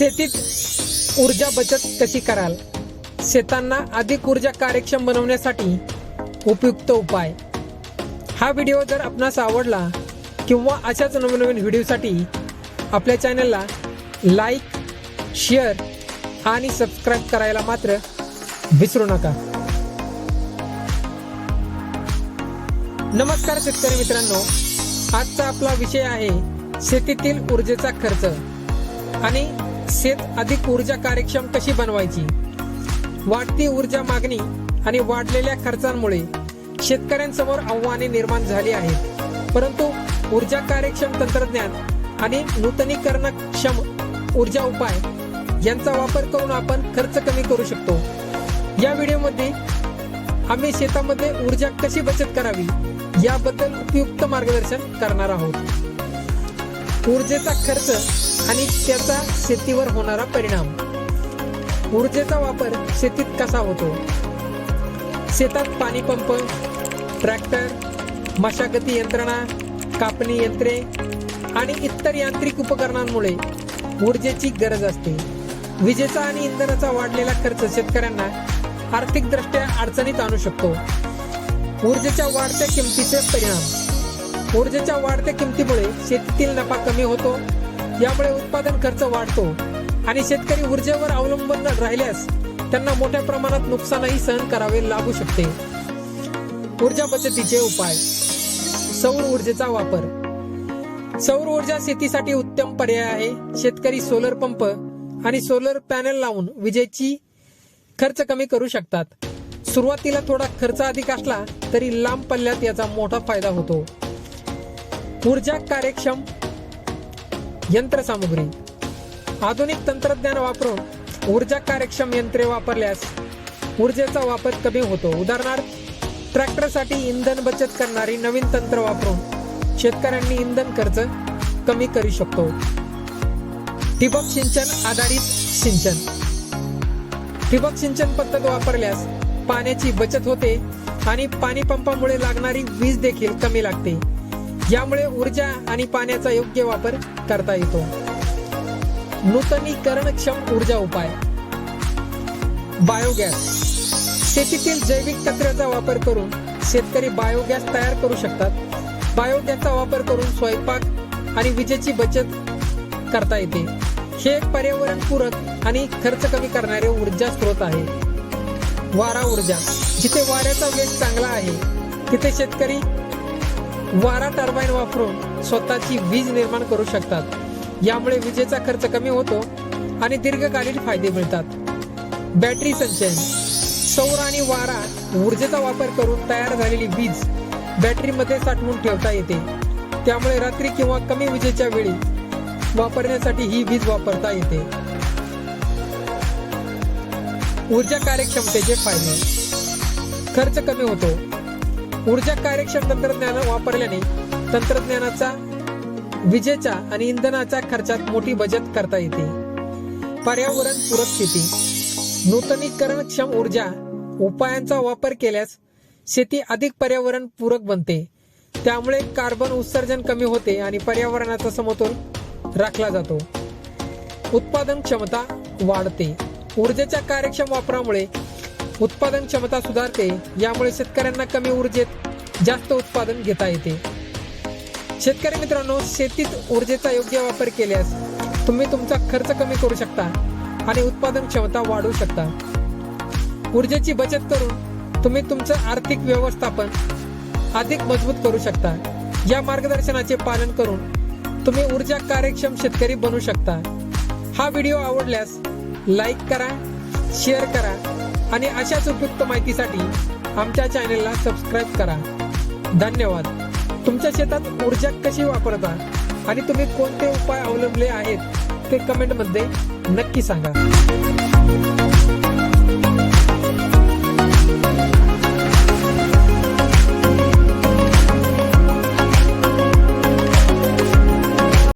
शेतीत ऊर्जा बचत कशी कराल? शेतांना अधिक ऊर्जा कार्यक्षम बनवण्यासाठी उपयुक्त उपाय. हा व्हिडिओ जर आपणास आवडला किंवा अशाच नवनवीन व्हिडिओसाठी आपल्या चॅनलला लाईक शेअर आणि सबस्क्राईब करायला मात्र विसरू नका. नमस्कार शेतकरी मित्रांनो. आजचा आपला विषय आहे शेतीतील ऊर्जेचा खर्च आणि शेत अधिक ऊर्जा कार्यक्षम कशी बनवायची? वाढती ऊर्जा मागणी आणि वाढलेल्या खर्चांमुळे शेतकऱ्यांसमोर आव्हाने निर्माण झाली आहेत. परंतु ऊर्जा कार्यक्षम तंत्रज्ञान आणि नूतनीकरणक्षम ऊर्जा उपाय यांचा वापर करून आपण खर्च कमी करू शकतो. या व्हिडिओमध्ये आम्ही शेतामध्ये ऊर्जा कशी बचत करावी याबद्दल उपयुक्त मार्गदर्शन करणार आहोत. ऊर्जेचा खर्च आणि त्याचा शेतीवर होणारा परिणाम. ऊर्जेचा वापर शेतीत कसा होतो? शेतात पाणी पंप ट्रॅक्टर मशागती यंत्रणा कापणी यंत्रे आणि इतर यांत्रिक उपकरणांमुळे ऊर्जेची गरज असते. विजेचा आणि इंधनाचा वाढलेला खर्च शेतकऱ्यांना आर्थिकदृष्ट्या अडचणीत आणू शकतो. ऊर्जेच्या वाढत्या किमतीचे परिणाम. ऊर्जेच्या वाढत्या किमतीमुळे शेतीतील नफा कमी होतो यामुळे उत्पादन खर्च वाढतो आणि शेतकरी ऊर्जेवर अवलंबून राहिल्यास त्यांना मोठ्या प्रमाणात नुकसानही सहन करावे लागू शकते. ऊर्जा बचतीचे उपाय. सौर ऊर्जेचा वापर. सौर ऊर्जा शेतीसाठी उत्तम पर्याय आहे. शेतकरी सोलर पंप आणि सोलर पॅनल लावून विजेची खर्च कमी करू शकतात. सुरुवातीला थोडा खर्च अधिक असला तरी लांब पल्ल्यात याचा मोठा फायदा होतो. ऊर्जा कार्यक्षम यंत्रसामुग्री. आधुनिक तंत्रज्ञान वापरून ऊर्जा कार्यक्षम यंत्रे वापरल्यास ऊर्जेचा वापर कमी होतो. उदाहरणार्थ ट्रॅक्टरसाठी इंधन बचत करणारी नवीन तंत्र वापरून शेतकऱ्यांनी इंधन खर्च कमी करू शकतो. ठिबक सिंचन आधारित सिंचन. ठिबक सिंचन पद्धत वापरल्यास पाण्याची बचत होते आणि पाणी पंपामुळे लागणारी वीज देखील कमी लागते. यामुळे ऊर्जा आणि पाण्याचा योग्य वापर करता येतो. नूतनीकरणक्षम ऊर्जा उपाय. बायोगॅस. शेतीतील जैविक कचऱ्याचा वापर करून शेतकरी बायोगॅस तयार करू शकतात. बायोगॅसचा वापर करून स्वयंपाक आणि विजेची बचत करता येते. हे एक पर्यावरणपूरक आणि खर्च कमी करणारे ऊर्जा स्रोत आहे. वारा ऊर्जा. जिथे वाऱ्याचा वेग चांगला आहे तिथे शेतकरी वारा टर्बाईन वापरून स्वतःची वीज निर्माण करू शकतात. यामुळे विजेचा खर्च कमी होतो आणि दीर्घकालीन फायदे मिळतात. बॅटरी संचयन सौर आणि वारा ऊर्जेचा वापर करून तयार झालेली वीज बॅटरीमध्ये साठवून ठेवता येते. त्यामुळे रात्री किंवा कमी विजेच्या वेळी वापरण्यासाठी ही वीज वापरता येते. ऊर्जा कार्यक्षमतेचे फायदे. खर्च कमी होतो. ऊर्जा कार्यक्षम तंत्रज्ञान वापरल्याने तंत्रज्ञानाचा विजेचा आणि इंधनाच्या खर्चात मोठी बचत करता येते. पर्यावरण पूरक शेती नूतनीकरणक्षम ऊर्जा उपायांचा वापर केल्यास शेती अधिक पर्यावरण पूरक बनते. त्यामुळे कार्बन उत्सर्जन कमी होते आणि पर्यावरणाचा समतोल राखला जातो. उत्पादन क्षमता वाढते. ऊर्जेच्या कार्यक्षम वापरामुळे उत्पादन क्षमता सुधारते यामुळे शेतकऱ्यांना कमी ऊर्जेत जास्त उत्पादन घेता येते. शेतकरी मित्रांनो शेतीत ऊर्जेचा योग्य वापर केल्यास तुम्ही तुमचा खर्च कमी करू शकता आणि उत्पादन क्षमता वाढवू शकता. ऊर्जेची बचत करून तुम्ही तुमचं आर्थिक व्यवस्थापन अधिक मजबूत करू शकता. या मार्गदर्शनाचे पालन करून तुम्ही ऊर्जा कार्यक्षम शेतकरी बनू शकता. हा व्हिडिओ आवडल्यास लाईक करा शेअर करा आणि अशाच उपयुक्त माहितीसाठी आमच्या चॅनेलला सबस्क्राईब करा. धन्यवाद. तुमच्या शेतात ऊर्जा कशी वापरता आणि तुम्ही कोणते उपाय अवलंबले आहेत ते कमेंटमध्ये नक्की सांगा.